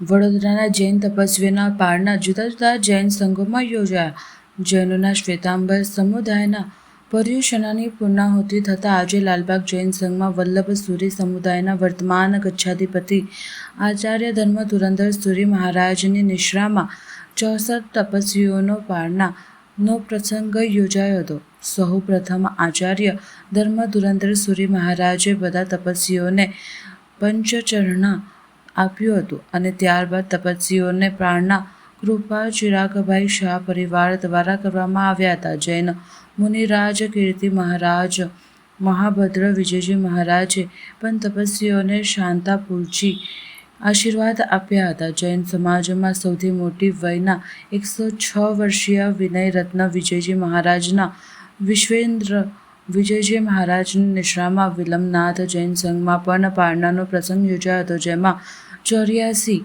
વડોદરાના જૈન તપસ્વીના પાળના જુદા જુદા જૈન સંઘોમાં યોજાયા. જૈનોના શ્વેતાંબર સમુદાયના પર્યુષણાની પૂર્ણાહુતિ થતાં આજે લાલબાગ જૈન સંઘમાં વલ્લભ સુરી સમુદાયના વર્તમાન ગચ્છાધિપતિ આચાર્ય ધર્મ ધુરંધર સુરી મહારાજની નિશ્રામાં ચોસઠ તપસ્વીઓનો પાળના નો પ્રસંગ યોજાયો હતો. સૌ પ્રથમ આચાર્ય ધર્મ ધુરંધર સુરી મહારાજે બધા તપસ્વીઓને પંચચરણા આપ્યું હતું અને ત્યારબાદ તપસ્વીઓને પ્રાણના કૃપા, ચિરાગભાઈ શાહ પરિવાર દ્વારા કરવામાં આવ્યા હતા. જૈન મુનિરાજ, કીર્તિ મહારાજ, મહાભદ્ર, વિજયજી મહારાજે પણ તપસ્વીઓને શાંતાપુરજી આશીર્વાદ આપ્યા હતા. જૈન સમાજમાં સૌથી મોટી વયના એકસો છ વર્ષીય વિનય રત્ન વિજયજી મહારાજના વિશ્વેન્દ્ર વિજયજી મહારાજની નિશ્રામાં વિલંબનાથ જૈન સંઘમાં પણ પારણાનો પ્રસંગ યોજાયો હતો, જેમાં ચોર્યાસી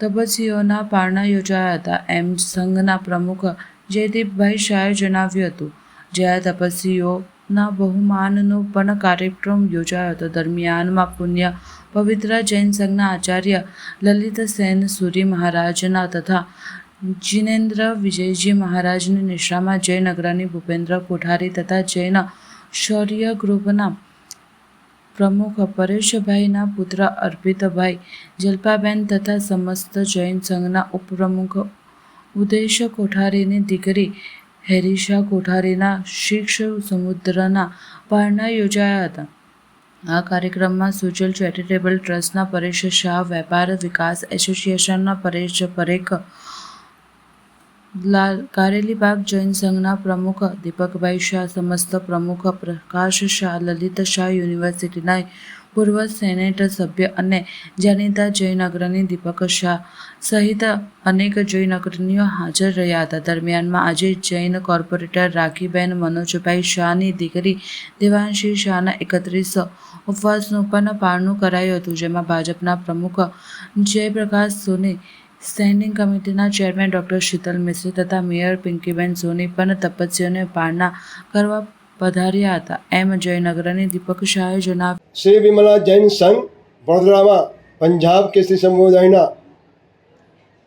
તપસ્વીઓના પારણા યોજાયા હતા. એમ સંઘના પ્રમુખ જયદીપભાઈ શાહે જણાવ્યું હતું. જ્યાં તપસ્વીઓના બહુમાનનો પણ કાર્યક્રમ યોજાયો હતો. દરમિયાનમાં પુણ્ય પવિત્ર જૈન સંઘના આચાર્ય લલિત સેન સુરી મહારાજના તથા જિનેન્દ્ર વિજયજી મહારાજની નિશ્રામાં જૈન અગ્રણી ભૂપેન્દ્ર કોઠારી તથા જૈન શૌર્ય ગ્રુપના પ્રમુખ પરેશભાઈના પુત્ર અર્પિતભાઈ જલ્પાબેન તથા સમસ્ત જૈન સંઘના ઉપપ્રમુખ ઉદેશ કોઠારીની દીકરી હેરીશા કોઠારીના શિક્ષ સમુદ્રના પારણા યોજાયા હતા. આ કાર્યક્રમમાં સુજલ ચેરિટેબલ ટ્રસ્ટના પરેશ શાહ, વેપાર વિકાસ એસોસિએશનના પરેશ પરેખ લાલ કારેલીબાગ જૈન સંઘના પ્રમુખ દીપકભાઈ શાહ, સમસ્ત પ્રમુખ પ્રકાશ શાહ, લલિત શાહ યુનિવર્સિટીના પૂર્વ સેનેટ સભ્ય અને જાણીતા જૈન અગ્રણી દીપક શાહ સહિત અનેક જૈન અગ્રણીઓ હાજર રહ્યા હતા. દરમિયાનમાં આજે જૈન કોર્પોરેટર રાખીબેન મનોજભાઈ શાહની દીકરી દેવાંશી શાહના એકત્રીસ ઉપવાસનું પણ પારણું કરાયું હતું, જેમાં ભાજપના પ્રમુખ જયપ્રકાશ સોની સ્ટેન્ડિંગ કમિટીના ચેરમેન ડૉક્ટર શીતલ મિશ્રી તથા મેયર પિંકીબેન સોની પણ તપસ્વીઓને પારણા કરવા પધાર્યા હતા. એમ જયનગરની દીપક શાહે જણાવ્યું. શ્રી વિમલા જૈન સંઘ વડોદરામાં પંજાબ કેસરી સમુદાયના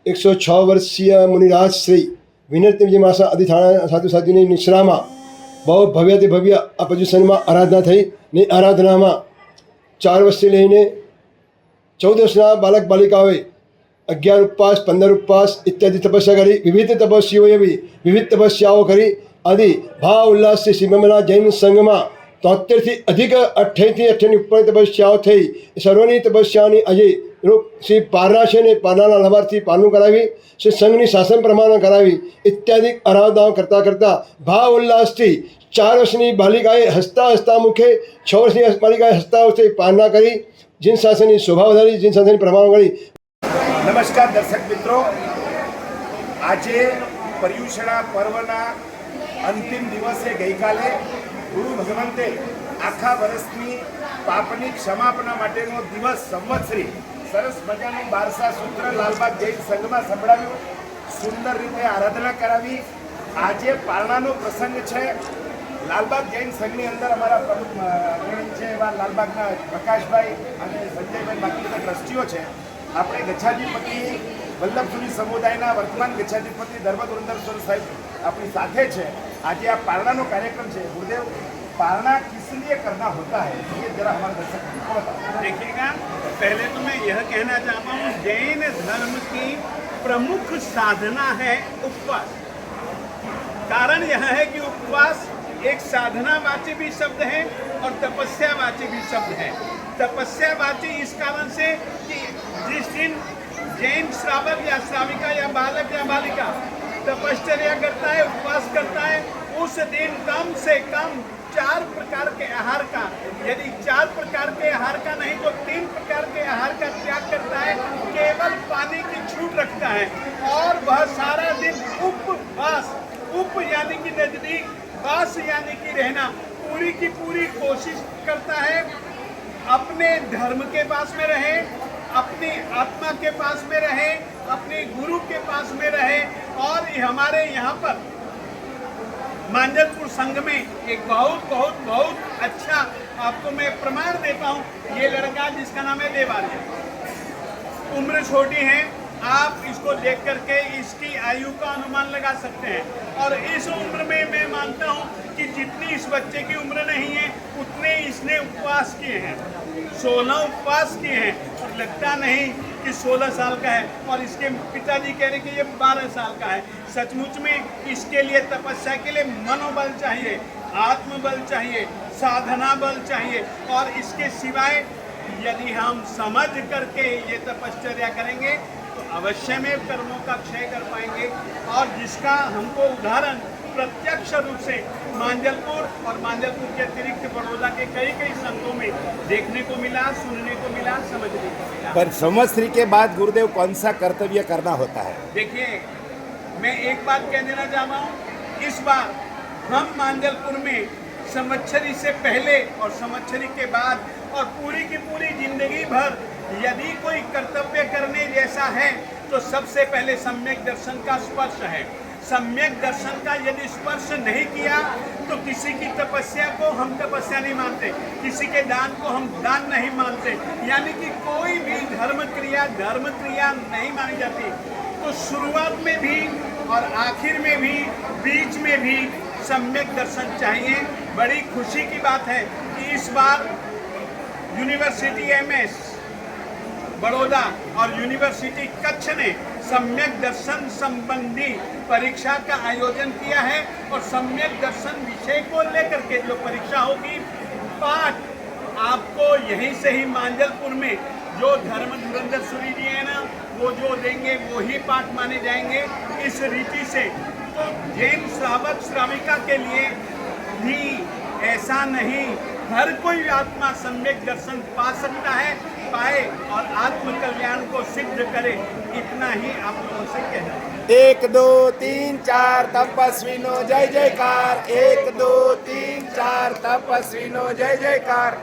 એકસો છ વર્ષીય મુનિરાજ શ્રી વિનત માસા અધિથાણા સાધુ સાધુની નિશ્રામાં બહુ ભવ્યથી ભવ્ય આ પોઝિશનમાં આરાધના થઈ ને આરાધનામાં ચાર વર્ષથી લઈને ચૌદ વર્ષના બાલક બાલિકાઓએ અગિયાર ઉપવાસ, પંદર ઉપવાસ ઇત્યાદિ તપસ્યા કરી. વિવિધ તપસ્યાઓ એવી. વિવિધ તપસ્યાઓ કરી. આદિ ભાવ ઉલ્લાસથી વિમલા જૈન સંઘમાં તોતેરથી અધિક અઠ્યાસીથી અઠ્યાની ઉપરની તપસ્યાઓ થઈ. સર્વની તપસ્યાની આજે શ્રી પારના છે ને પારનાના લાભાર્થી પારનું કરાવી. શ્રી સંઘની શાસન પ્રમાણ કરાવી. ઇત્યાદિ આરાધનાઓ કરતાં કરતાં ભાવ ઉલ્લાસથી ચાર વર્ષની બાલિકાએ હસતા હસતા મુખે છ વર્ષની બાલિકાએ હસતા હસતે પારણા કરી. જીન શાસનની શોભા વધારી. જીન શાસનની પ્રમાણ કરી. નમસ્કાર દર્શક મિત્રો. આજે પર્યુષણા પર્વના અંતિમ દિવસે ગઈકાલે ગુરુ ભગવંતે આખા વર્ષની પાપની ક્ષમાપના માટેનો દિવસ સંવત્સરી સરસ મજાનું બારસા સૂત્ર લાલબાગ જૈન સંઘમાં સંભળાવ્યું. સુંદર રીતે આરાધના કરાવી. આજે પારણાનો પ્રસંગ છે. લાલબાગ જૈન સંઘની અંદર અમારા પ્રમુખ છે એવા લાલબાગના પ્રકાશભાઈ અને સંજયભાઈ બાકી બધા ટ્રસ્ટીઓ છે. આપણે ગચ્છાધિપતિ વલ્લભસુરી સમુદાયના વર્તમાન ગચ્છાધિપતિ ધર્મ ધુરંધર સાહેબ આપણી સાથે છે આજે આ પારણાનો કાર્યક્રમ છે ગુરુદેવ पारणा किस लिए करना होता है ये जरा हमारे दर्शक को बताओ देखिएगा पहले तो मैं यह कहना चाहता हूँ जैन धर्म की प्रमुख साधना है उपवास कारण यह है कि उपवास एक साधना वाची भी शब्द है और तपस्या वाची भी शब्द है तपस्या वाची इस कारण से कि जिस दिन जैन श्रावक या श्राविका या बालक या बालिका तपश्चर्या करता है, उपवास करता है, उस दिन कम से कम चार प्रकार के आहार का, यदि चार प्रकार के आहार का नहीं तो तीन प्रकार के आहार का त्याग करता है, केवल पानी की छूट रखता है। और वह सारा दिन उपवास, उप यानी कि नज़दीक, वास यानी कि रहना, पूरी की पूरी कोशिश करता है अपने धर्म के पास में रहे, अपनी आत्मा के पास में रहे, अपने गुरु के पास में रहे। और हमारे यहाँ पर मांजलपुर संघ में एक बहुत बहुत बहुत अच्छा आपको मैं प्रमाण देता हूँ। ये लड़का जिसका नाम है देवालिया। उम्र छोटी है, आप इसको देख करके इसकी आयु का अनुमान लगा सकते हैं। और इस उम्र में मैं मानता हूँ कि जितनी इस बच्चे की उम्र नहीं है, उतने इसने उपवास किए हैं। सोलह उपवास किए हैं और लगता नहीं कि 16 साल का है और इसके पिताजी कह रहे कि ये 12 साल का है। सचमुच में इसके लिए तपस्या के लिए मनोबल चाहिए, आत्मबल चाहिए, साधना बल चाहिए और इसके सिवाय यदि हम समझ करके ये तपश्चर्या करेंगे तो अवश्य में कर्मों का क्षय कर पाएँगे। और जिसका हमको उदाहरण प्रत्यक्ष रूप से मांजलपुर और मांजलपुर के अतिरिक्त बड़ौदा के कई कई संतों में देखने को मिला सुनने को मिला समझने को मिला। पर संवत्सरी के बाद गुरुदेव कौन सा कर्तव्य करना होता है? देखिए मैं एक बात कह देना चाह रहा हूँ इस बार हम मांजलपुर में संवत्सरी से पहले और संवत्सरी के बाद और पूरी की पूरी ज़िंदगी भर यदि कोई कर्तव्य करने जैसा है तो सबसे पहले सम्यक दर्शन का स्पर्श है। सम्यक दर्शन का यदि स्पर्श नहीं किया तो किसी की तपस्या को हम तपस्या नहीं मानते। किसी के दान को हम दान नहीं मानते। यानी कि कोई भी धर्म क्रिया धर्म क्रिया नहीं मानी जाती। तो शुरुआत में भी और आखिर में भी, बीच में भी सम्यक दर्शन चाहिए। बड़ी खुशी की बात है कि इस बार यूनिवर्सिटी एमएस बड़ौदा और यूनिवर्सिटी कच्छ ने सम्यक दर्शन संबंधी परीक्षा का आयोजन किया है और सम्यक दर्शन विषय को लेकर के जो परीक्षा होगी, पाठ आपको यहीं से ही मांजलपुर में जो धर्म धुरंधर सूरी जी है ना, वो जो देंगे वो ही पाठ माने जाएँगे। इस रीति से तो जैन श्रावक श्राविका के लिए भी ऐसा नहीं, हर कोई आत्मा सम्यक दर्शन पा सकता है। पाए और आत्म कल्याण को सिद्ध करे, इतना ही आप लोगों से कहना एक, दो, तीन, चार, तपस्वीनो, जय जयकार। एक, दो, तीन, चार, तपस्वीनो, जय जयकार।